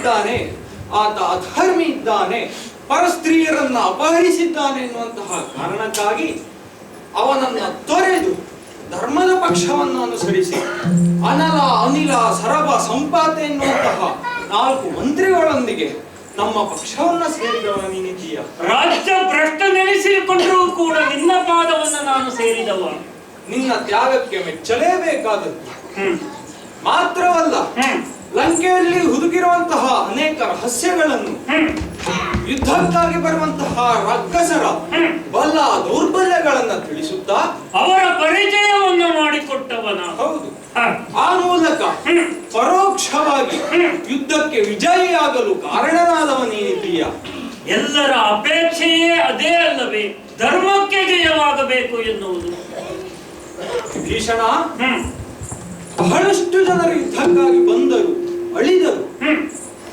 ಮಾಡಿದ್ದಾನೆ ಆತ ಅಧರ್ಮಿ ಇದ್ದಾನೆ ಪರಸ್ತ್ರೀಯರನ್ನ ಅಪಹರಿಸಿದ್ದಾನೆ ಎನ್ನುವಂತಹ ಕಾರಣಕ್ಕಾಗಿ ಅವನನ್ನ ತೊರೆದು ಧರ್ಮದ ಪಕ್ಷವನ್ನು ಅನುಸರಿಸಿ ಅನಲ ಅನಿಲ ಸರಬ ಸಂಪಾತ ಎನ್ನುವಂತಹ ನಾಲ್ಕು ಮಂತ್ರಿಗಳೊಂದಿಗೆ ನಮ್ಮ ಪಕ್ಷವನ್ನ ಸೇರಿದವ ನೀನಿದ್ದೀಯ ರಾಜ್ಯ ಭ್ರಷ್ಟ ನೆನೆಸಿಕೊಂಡರೂ ಕೂಡ ನಿನ್ನ ಪಾದವನ್ನ ನಾನು ಸೇರಿದವ. ನಿನ್ನ ತ್ಯಾಗಕ್ಕೆ ಮೆಚ್ಚಲೇಬೇಕಾದದ್ದು. ಮಾತ್ರವಲ್ಲ ಲಂಕೆಯಲ್ಲಿ ಹುದುಗಿರುವಂತಹ ಅನೇಕ ರಹಸ್ಯಗಳನ್ನು ಯುದ್ಧಕ್ಕಾಗಿ ಬರುವಂತಹ ರಕ್ಕಸರ. ಬಲ ದೌರ್ಬಲ್ಯಗಳನ್ನ ತಿಳಿಸುತ್ತಾ? ಅವರ ಪರಿಚಯವನ್ನು ಮಾಡಿಕೊಟ್ಟವನ. ಹೌದು. ಆ ಮೂಲಕ ಪರೋಕ್ಷವಾಗಿ ಯುದ್ಧಕ್ಕೆ ವಿಜಯಿಯಾಗಲು ಕಾರಣನಾದವ ನೀನಿದ್ದೀಯ ಎಲ್ಲರ ಅಪೇಕ್ಷೆಯೇ ಅದೇ ಅಲ್ಲವೇ ಧರ್ಮಕ್ಕೆ ಜಯವಾಗಬೇಕು ಎನ್ನುವುದು. ಭೀಷಣ ಬಹಳಷ್ಟು ಜನರು ಯುದ್ಧಕ್ಕಾಗಿ ಬಂದರು. ಅಳಿದರು.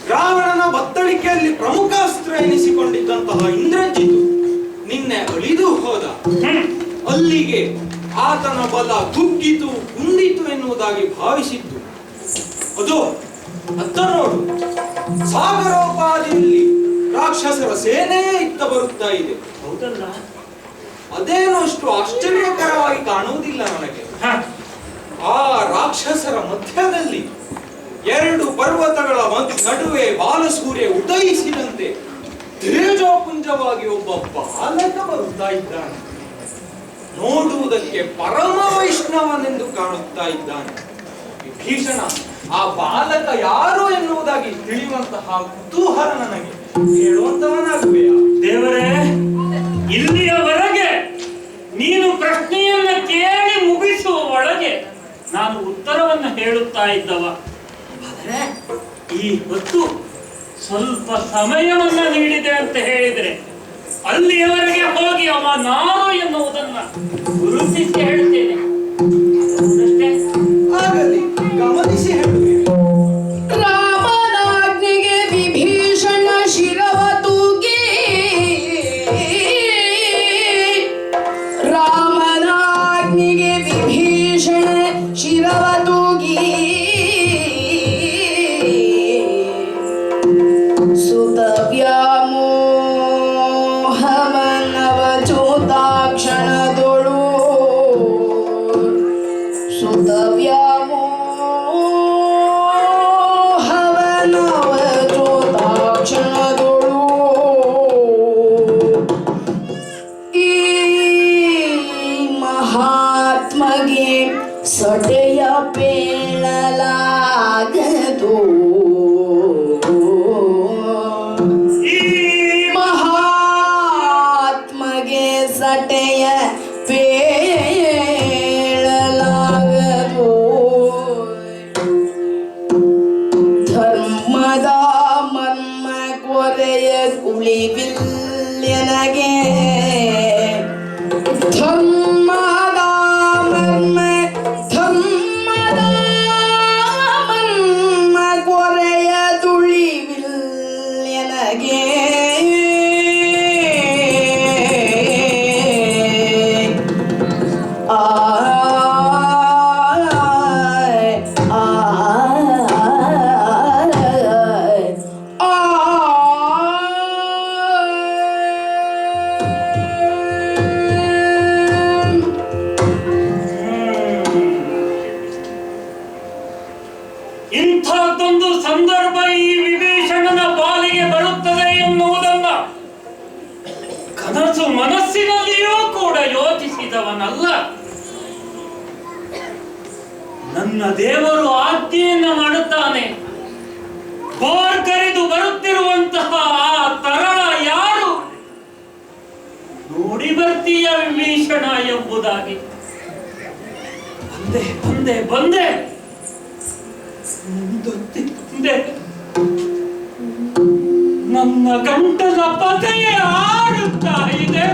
ರಾವಣನ ಬತ್ತಳಿಕೆಯಲ್ಲಿ ಪ್ರಮುಖ ಅಸ್ತ್ರ ಎನಿಸಿಕೊಂಡಿದ್ದಂತಹ ಇಂದ್ರಜಿತು ನಿನ್ನೆ ಅಳಿದು ಹೋದ. ಅಲ್ಲಿಗೆ ಆತನ ಬಲ ಕುಗ್ಗಿತು ಕುಂದಿತು ಎನ್ನುವುದಾಗಿ ಭಾವಿಸಿದ್ದು. ಅದು ಅತ್ತ ನೋಡು. ಸಾಗರೋಪಾದಿಯಲ್ಲಿ ರಾಕ್ಷಸರ ಸೇನೆಯೇ ಇತ್ತ ಬರುತ್ತಾ ಇದೆ. ಹೌದಲ್ಲ? ಅದೇನು ಅಷ್ಟು ಆಶ್ಚರ್ಯಕರವಾಗಿ ಕಾಣುವುದಿಲ್ಲ ನನಗೆ. ಆ ರಾಕ್ಷಸರ ಮಧ್ಯದಲ್ಲಿ ಎರಡು ಪರ್ವತಗಳ ನಡುವೆ ಬಾಲಸೂರ್ಯ ಉದಯಿಸಿದಂತೆ ತೇಜೋಪುಂಜವಾಗಿ ಒಬ್ಬ ಬಾಲಕ ಬರುತ್ತಾ ಇದ್ದಾನೆ. ನೋಡುವುದಕ್ಕೆ ಪರಮ ವೈಷ್ಣವನೆಂದು ಕಾಣುತ್ತಾ ಇದ್ದಾನೆ. ವಿಭೀಷಣ, ಆ ಬಾಲಕ ಯಾರು ಎನ್ನುವುದಾಗಿ ತಿಳಿಯುವಂತಹ ಕುತೂಹಲ ನನಗೆ. ಹೇಳುವಂತವನಾಗುವೆಯ? ದೇವರೇ, ಇಲ್ಲಿಯವರೆಗೆ ನೀನು ಪ್ರಶ್ನೆಯನ್ನ ಕೇಳಿ ಮುಗಿಸುವ ಒಳಗೆ ನಾನು ಉತ್ತರವನ್ನು ಹೇಳುತ್ತಾ ಇದ್ದವ. ಆದರೆ ಈ ಹೊತ್ತು ಸ್ವಲ್ಪ ಸಮಯವನ್ನ ನೀಡಿದೆ ಅಂತ ಹೇಳಿದ್ರೆ ಅಲ್ಲಿಯವರೆಗೆ ಹೋಗಿ ಅವ ನಾನು ಎನ್ನುವುದನ್ನ ಗುರುತಿಸಿ ಹೇಳ್ತೇನೆ. ಆಗಲಿ ಗಮನಿಸಿ ಹೇಳುವೆ ರಾಮನಾಜ್ಞೆಗೆ ವಿಭೀಷಣ ಶಿರವ ತೂಗಿ ರಾಮನಾಜ್ಞೆಗೆ ಸಟೆಯ ಪೇಳಲಾಗದು ಧರ್ಮದ ಮರ್ಮ ಕೊರೆಯ ಕುಳಿವಿಲ್ಯನಗೆ ಧರ್ಮದ ನನ್ನ ಕಂಠದ ಪದೆಯೇ ಆಡುತ್ತಾ ಇದೆ.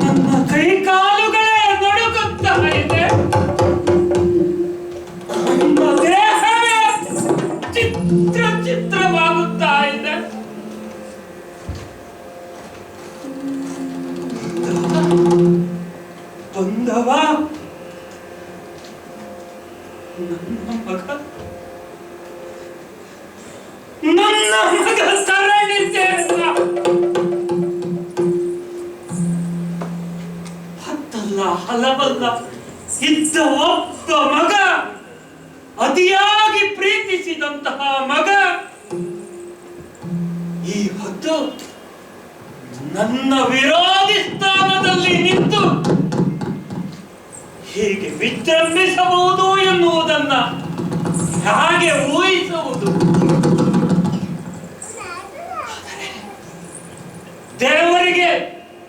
ನನ್ನ ಕೈಕಾಲುಗಳೇ ನಡುಗುತ್ತಾ ಇದೆ. ನಮ್ಮ ದೇಹವೇ ಚಿತ್ರ ಚಿತ್ರವಾಗುತ್ತಾ ಇದೆ. ಬಂದವ? ಹಲವಲ್ಲ ಇದ್ದ ಒಬ್ಬ ಮಗ. ಅತಿಯಾಗಿ ಪ್ರೀತಿಸಿದಂತಹ ಮಗ. ಈ ಹೊತ್ತು ನನ್ನ ವಿರೋಧಿ ಸ್ಥಾನದಲ್ಲಿ ನಿಂತು ಹೇಗೆ ವಿಜೃಂಭಿಸಬಹುದು ಎನ್ನುವುದನ್ನ ಹಾಗೆ ಊಹಿಸುವುದು. ದೇವರಿಗೆ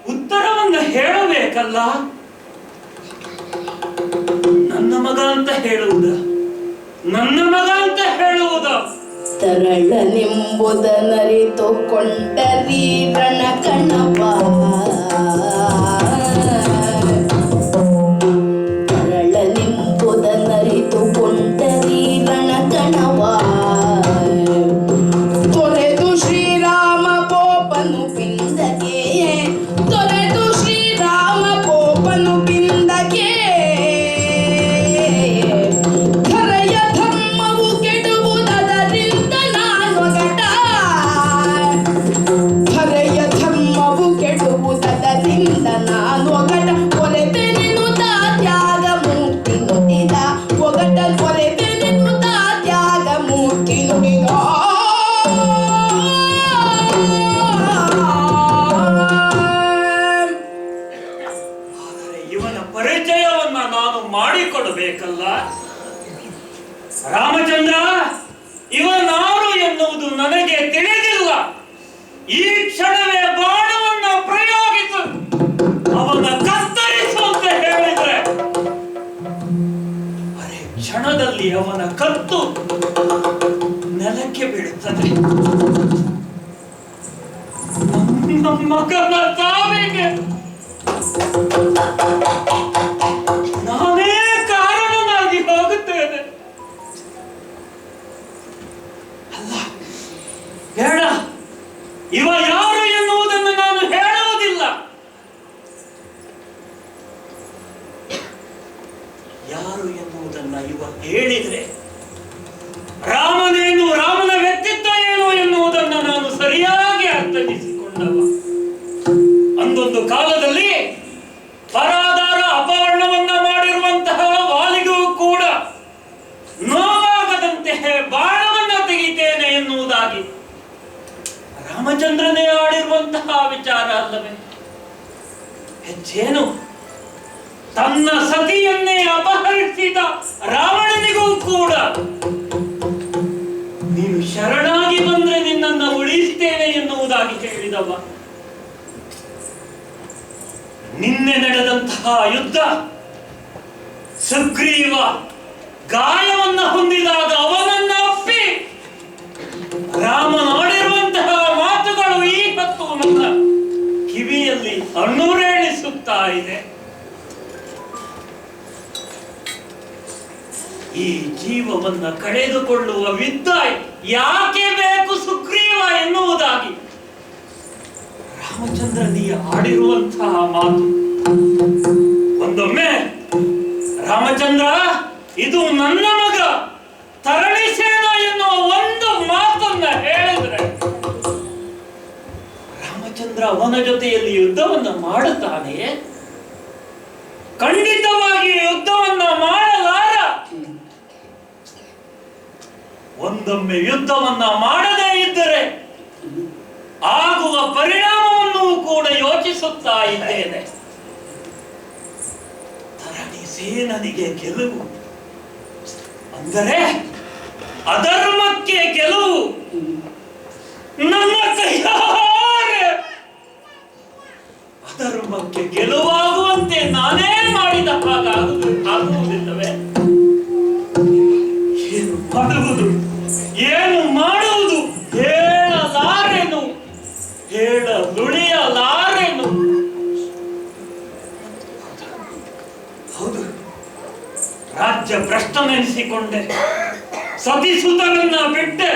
ಉತ್ತರವನ್ನು ಹೇಳಬೇಕಲ್ಲ? ಮಗ ಅಂತ ಹೇಳುವುದ? ನನ್ನ ಮಗ ಅಂತ ಹೇಳುವುದ? ತರಳನೆಂಬುದನರಿತುಕೊಂಡರಿ ರಣಕಣವ ತರಳನೆಂಬುದನರಿತುಕೊಂಡರಿ ಪರಿಚಯವನ್ನ ನಾನು ಮಾಡಿಕೊಡಬೇಕಲ್ಲ? ರಾಮಚಂದ್ರ ಇವನಾರು ಎನ್ನುವುದು ನನಗೆ ತಿಳಿದಿಲ್ಲ. ಈ ಕ್ಷಣವೇ ಬಾಣವನ್ನು ಪ್ರಯೋಗಿಸು. ಅವನ ಕತ್ತರಿಸು ಅಂತ ಹೇಳಿದ್ರೆ. ಅರೆ, ಕ್ಷಣದಲ್ಲಿ ಅವನ ಕತ್ತು ನೆಲಕ್ಕೆ ಬೀಳುತ್ತದೆ. ನಮ್ಮ ಮಗನ ಸಾವಿಗೆ ನಾನೇ ಕಾರಣನಾಗಿ ಹೋಗುತ್ತೇನೆ. ಅಲ್ಲ ಬೇಡ ಇವ ಯಾರು ಎನ್ನುವುದನ್ನು ನಾನು ಹೇಳುವುದಿಲ್ಲ. ಯಾರು ಎನ್ನುವುದನ್ನ ಇವ ಹೇಳಿದ್ರೆ? ರಾಮನೇನು ರಾಮನ ವ್ಯಕ್ತಿತ್ವ ಏನು ಎನ್ನುವುದನ್ನು ನಾನು ಸರಿಯಾಗಿ ಅರ್ಥೈಸಿಕೊಂಡವ? ಅಂದೊಂದು ಕಾಲದಲ್ಲಿ ವಿಚಾರ ಅಲ್ಲವೇ? ಹೆಚ್ಚೇನು? ತನ್ನ ಸತಿಯನ್ನೇ ಅಪಹರಿಸಿದ ರಾವಣನಿಗೂ ಕೂಡ. ನೀನು ಶರಣಾಗಿ ಬಂದ್ರೆ ನಿನ್ನನ್ನು ಉಳಿಸ್ತೇನೆ ಎನ್ನುವುದಾಗಿ ಹೇಳಿದವ ನಿನ್ನೆ ನಡೆದಂತಹ ಯುದ್ಧ, ಸುಗ್ರೀವ ಗಾಯವನ್ನು ಹೊಂದಿದಾಗ ಅವನನ್ನ ಅಪ್ಪಿ ರಾಮನಾಡಿರುವಂತಹ ಮಾತುಗಳು ಈ ಹೊತ್ತು ನನ್ನ ಕಿವಿಯಲ್ಲಿ ಇದೆ. ಈ ಜೀವವನ್ನ ಕಳೆದುಕೊಳ್ಳುವ ವಿದ್ದ ಯಾಕೆ ಬೇಕು ಸುಗ್ರೀವ ಎನ್ನುವುದಾಗಿ ರಾಮಚಂದ್ರನಿಗೆ ಆಡಿರುವಂತಹ ಮಾತು. ಒಂದೊಮ್ಮೆ, ರಾಮಚಂದ್ರ, ಇದು ನನ್ನ ಮಗ ತರಣಿಸೇನ ರಾಮಚಂದ್ರ ಅವನ ಜೊತೆಯಲ್ಲಿ ಯುದ್ಧವನ್ನು ಮಾಡುತ್ತಾನೆ, ಖಂಡಿತವಾಗಿ ಯುದ್ಧವನ್ನ ಮಾಡಲಾರ. ಒಂದೊಮ್ಮೆ ಯುದ್ಧವನ್ನ ಮಾಡದೇ ಇದ್ದರೆ ಆಗುವ ಪರಿಣಾಮವನ್ನು ಕೂಡ ಯೋಚಿಸುತ್ತಾ ಇದ್ದೇನೆ. ತರಣಿ ಸೇನನಿಗೆ ಗೆಲುವು. ಅಂದರೆ ಅಧರ್ಮಕ್ಕೆ ಗೆಲುವು. ನನ್ನ ಕೈಯಾರೆ ಅಧರ್ಮಕ್ಕೆ ಗೆಲುವಾಗುವಂತೆ ನಾನೇ ಮಾಡಿದ ಹಾಗಾಗುವುದು ಆಗುವುದಿಲ್ಲವೇ? ಏನು ಮಾಡುವುದು? ಏನು ಮಾಡುವುದು? ಹೇಳಲಾರೆನು? ಹೇಳಲುಳಿಯಲಾರೆನು? ಹೌದು. ರಾಜ್ಯ ಭ್ರಷ್ಟನೆನಿಸಿಕೊಂಡೆ. ಸತಿಸುತನನ್ನ ಬಿಟ್ಟೆ.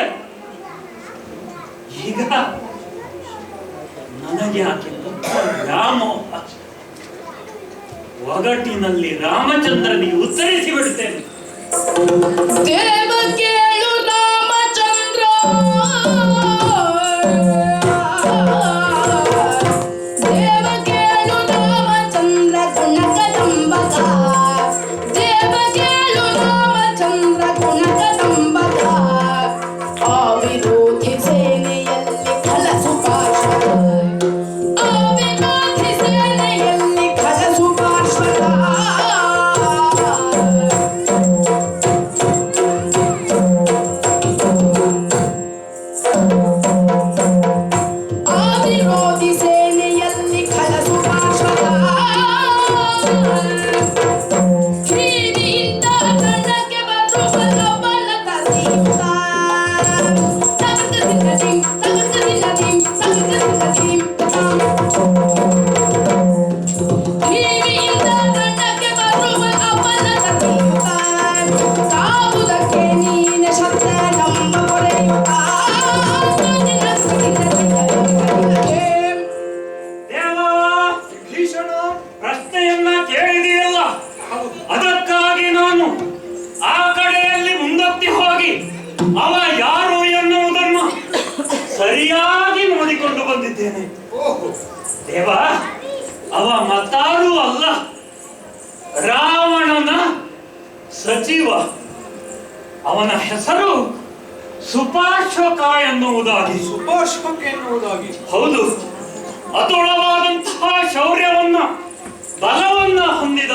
ಈಗ ನನಗೆ ಯಾಕೆ ವ್ಯಾಮೋಹ ಒಗಟಿನಲ್ಲಿ ರಾಮಚಂದ್ರನಿಗೆ ಉತ್ತರಿಸಿ ಬಿಡುತ್ತೇನೆ. ರಾಮಚಂದ್ರ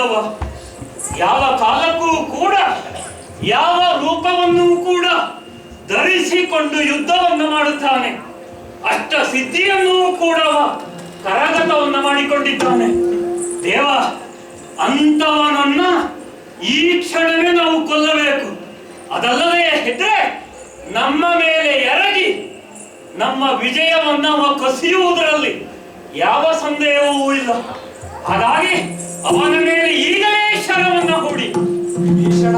ಹೊಂದಿದವ ಯಾವ ಕಾಲಕ್ಕೂ ಕೂಡ, ಯಾವ ರೂಪವನ್ನು ಕೂಡ ಧರಿಸಿಕೊಂಡು ಯುದ್ಧವನ್ನು ಮಾಡುತ್ತಾನೆ. ಅಷ್ಟ ಸಿದ್ಧಿಯನ್ನೂ ಕೂಡ ಕರಗತವನ್ನು ಮಾಡಿಕೊಂಡಿದ್ದಾನೆ. ದೇವ, ಅಂತವನನ್ನ ಈ ಕ್ಷಣವೇ ನಾವು ಕೊಲ್ಲಬೇಕು. ಅದಲ್ಲದೆ ಹೆದ್ರೆ ನಮ್ಮ ಮೇಲೆ ಎರಗಿ ನಮ್ಮ ವಿಜಯವನ್ನ ಕಸಿಯುವುದರಲ್ಲಿ ಯಾವ ಸಂದೇಹವೂ ಇಲ್ಲ. ಹಾಗಾಗಿ ಅವನ ಮೇಲೆ ಈಗಲೇ ಶರವನ್ನ ಹೂಡಿ. ಭೀಷಣ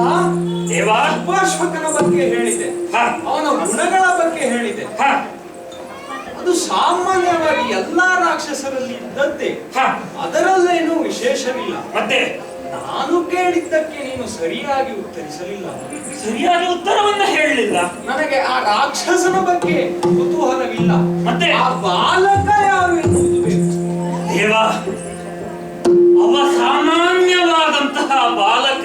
ದೇವ. ಸುಭಾಷಕನ ಬಗ್ಗೆ ಹೇಳಿದೆ. ಅವನ ಗುಣಗಳ ಬಗ್ಗೆ ಹೇಳಿದೆ. ಅದು ಸಾಮಾನ್ಯವಾಗಿ ಎಲ್ಲಾ ರಾಕ್ಷಸರಲ್ಲಿ ಇದ್ದಂತೆ. ಅದರಲ್ಲೇನು ಅದರಲ್ಲೇನೂ ವಿಶೇಷವಿಲ್ಲ. ಮತ್ತೆ? ನಾನು ಕೇಳಿದ್ದಕ್ಕೆ ನೀನು ಸರಿಯಾಗಿ ಉತ್ತರಿಸಲಿಲ್ಲ. ಸರಿಯಾದ ಉತ್ತರವನ್ನ ಹೇಳಲಿಲ್ಲ. ನನಗೆ ಆ ರಾಕ್ಷಸನ ಬಗ್ಗೆ ಕುತೂಹಲವಿಲ್ಲ. ಮತ್ತೆ? ಆ ಬಾಲಕ ಯಾರು ಎನ್ನುವುದು ಬೇಕು. ದೇವ ಅವ ಸಾಮಾನ್ಯವಾದಂತಹ ಬಾಲಕ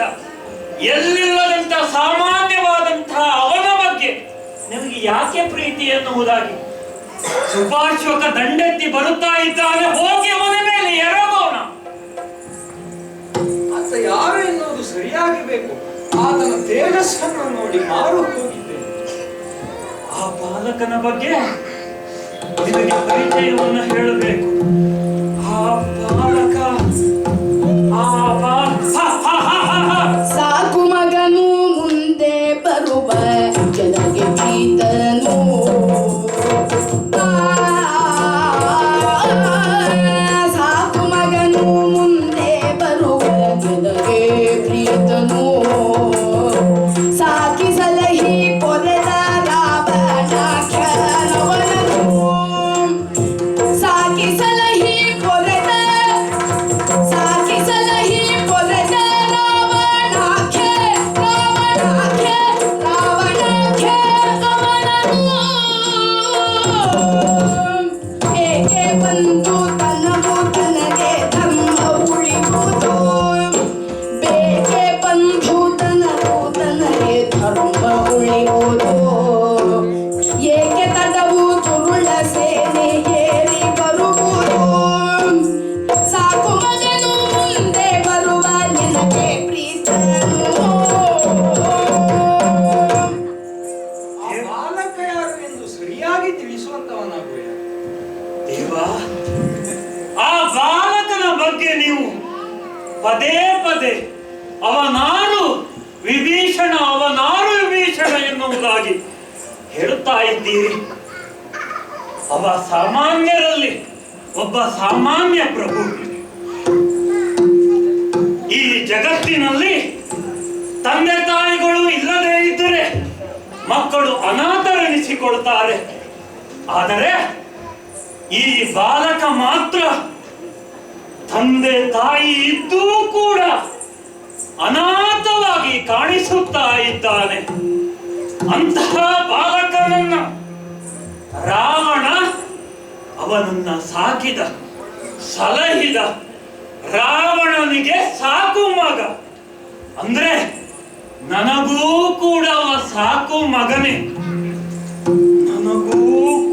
ಎಲ್ಲಿಲ್ಲದಂತಹ ಸಾಮಾನ್ಯವಾದಂತಹ ಅವನ ಬಗ್ಗೆ ನಿಮಗೆ ಯಾಕೆ ಪ್ರೀತಿ ಎನ್ನುವುದಾಗಿ ಸುಭಾಷಕ ದಂಡೆತ್ತಿ ಬರುತ್ತಾ ಇದ್ದಾನೆ, ಹೋಗಿ ಅವನ ಮೇಲೆ ಎರಗೋಣ. ಆತ ಯಾರು ಎನ್ನುವುದು ಸರಿಯಾಗಿ ಬೇಕು ಆತನ ತೇಜಸ್ಸನ್ನು ನೋಡಿ ಮಾರು ಆ ಬಾಲಕನ ಬಗ್ಗೆ ನಿಮಗೆ ಪರಿಚಯವನ್ನು ಹೇಳಬೇಕು. ಎನ್ನುವುದಾಗಿ ಹೇಳುತ್ತಾ ಇದ್ದೀರಿ? ಅವ ಸಾಮಾನ್ಯರಲ್ಲಿ ಒಬ್ಬ ಸಾಮಾನ್ಯ ಪ್ರಭು. ಈ ಜಗತ್ತಿನಲ್ಲಿ ತಂದೆ ತಾಯಿಗಳು ಇಲ್ಲದೇ ಇದ್ದರೆ ಮಕ್ಕಳು ಅನಾಥರೆನಿಸಿಕೊಳ್ತಾರೆ. ಆದರೆ ಈ ಬಾಲಕ ಮಾತ್ರ ತಂದೆ ತಾಯಿ ಇದ್ದೂ ಕೂಡ ಅನಾಥವಾಗಿ ಕಾಣಿಸುತ್ತಾ ಇದ್ದಾನೆ. ಅಂತಹ ಬಾಲಕನನ್ನ ರಾವಣ ಅವನನ್ನ ಸಾಕಿದ, ಸಲಹಿದ ರಾವಣನಿಗೆ ಸಾಕು ಮಗ. ಅಂದ್ರೆ ನನಗೂ ಕೂಡ ಅವ ಸಾಕು ಮಗನೇ. ನನಗೂ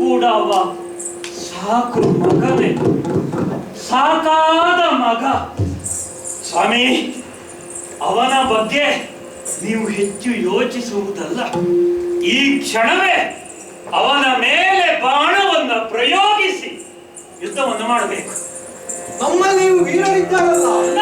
ಕೂಡ ಅವ ಸಾಕು ಮಗನೇ. ಸಾಕಾದ ಮಗ. ಸ್ವಾಮಿ, ಅವನ ಬಗ್ಗೆ ನೀವು ಹೆಚ್ಚು ಯೋಚಿಸುವುದಲ್ಲ ಈ ಕ್ಷಣವೇ ಅವನ ಮೇಲೆ ಬಾಣವನ್ನು ಪ್ರಯೋಗಿಸಿ ಯುದ್ಧವನ್ನು ಮಾಡಬೇಕು. ನಮ್ಮಲ್ಲಿ ವೀರರಿದ್ದಾರಲ್ಲ.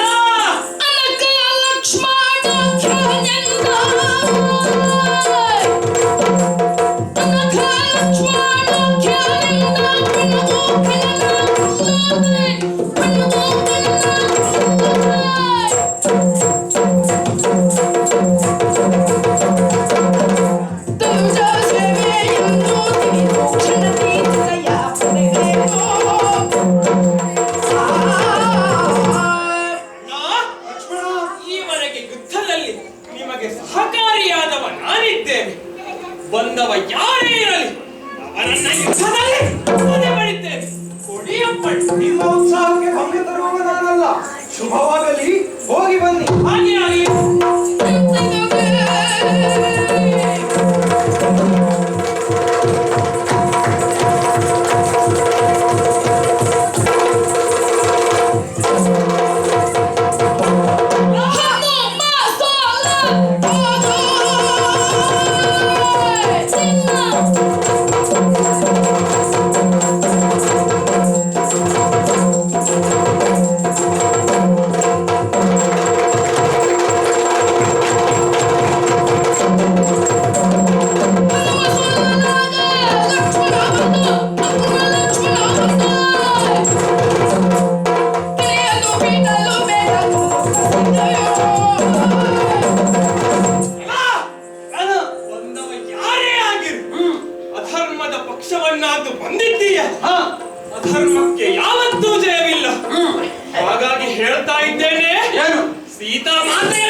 Das ist ಅಧರ್ಮಕ್ಕೆ ಯಾವತ್ತೂ ಜಯವಿಲ್ಲ. ಹಾಗಾಗಿ ಹೇಳ್ತಾ ಇದ್ದೇನೆ ಏನು? ಸೀತಾ ಮಾತೆಯ